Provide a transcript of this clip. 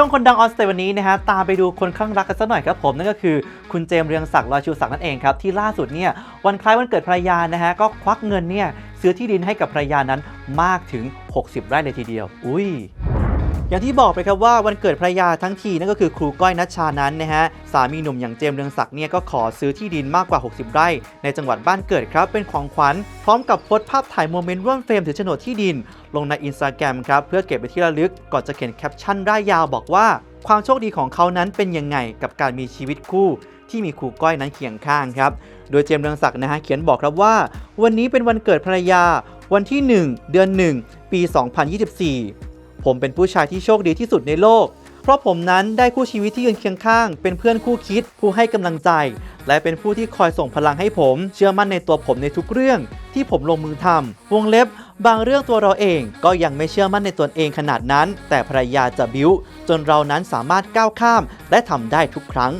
ช่วงคนดังออนสเตย์วันนี้นะฮะตามไปดูคนข้างรักกันสักหน่อยครับผมนั่นก็คือคุณเจมส์เรืองศักดิ์ลอยชูศักดิ์นั่นเองครับที่ล่าสุดเนี่ยวันคล้ายวันเกิดภรรยานะฮะก็ควักเงินเนี่ยซื้อที่ดินให้กับภรรยานั้นมากถึง 60 ไร่เลยทีเดียว อุ้ย อย่างที่บอกไปครับว่าวันเกิดภรรยาทั้งทีนั่นก็คือครูก้อยนัชชานั้นนะฮะสามีหนุ่มอย่างเจมเรืองศักดิ์เนี่ยก็ขอซื้อที่ดินมากกว่า 60 ไร่ ในจังหวัดบ้านเกิดครับเป็นของขวัญ พร้อมกับโพสต์ภาพถ่ายโมเมนต์ร่วมเฟรมถือโฉนดที่ดิน ลงในอินสตาแกรมครับเพื่อเก็บไปที่ระลึกก่อนจะเขียนแคปชั่นร่ายยาวบอกว่า ความโชคดีของเขานั้นเป็นยังไงกับการมีชีวิตคู่ที่มีครูก้อยนั้นเคียงข้างครับ โดยเจมส์เรืองศักดิ์นะฮะเขียนบอกครับว่า วันนี้เป็นวันเกิดภรรยา วันที่ 1 เดือน 1 ปี 2024 ผมเป็นผู้ชายที่โชคดีที่สุดในโลก เพราะผมนั้นได้คู่ชีวิตที่ยืนเคียงข้าง เป็นเพื่อนคู่คิด ผู้ให้กำลังใจ และเป็นผู้ที่คอยส่งพลังให้ผม เชื่อมั่นในตัวผมในทุกเรื่อง ที่ผมลงมือทำวงเล็บบางเรื่องตัวเราเองก็ยังไม่เชื่อมั่นในตนเองขนาดนั้น แต่ภรรยาจะบิ้ว จนเรานั้นสามารถก้าวข้าม และทำได้ทุกครั้ง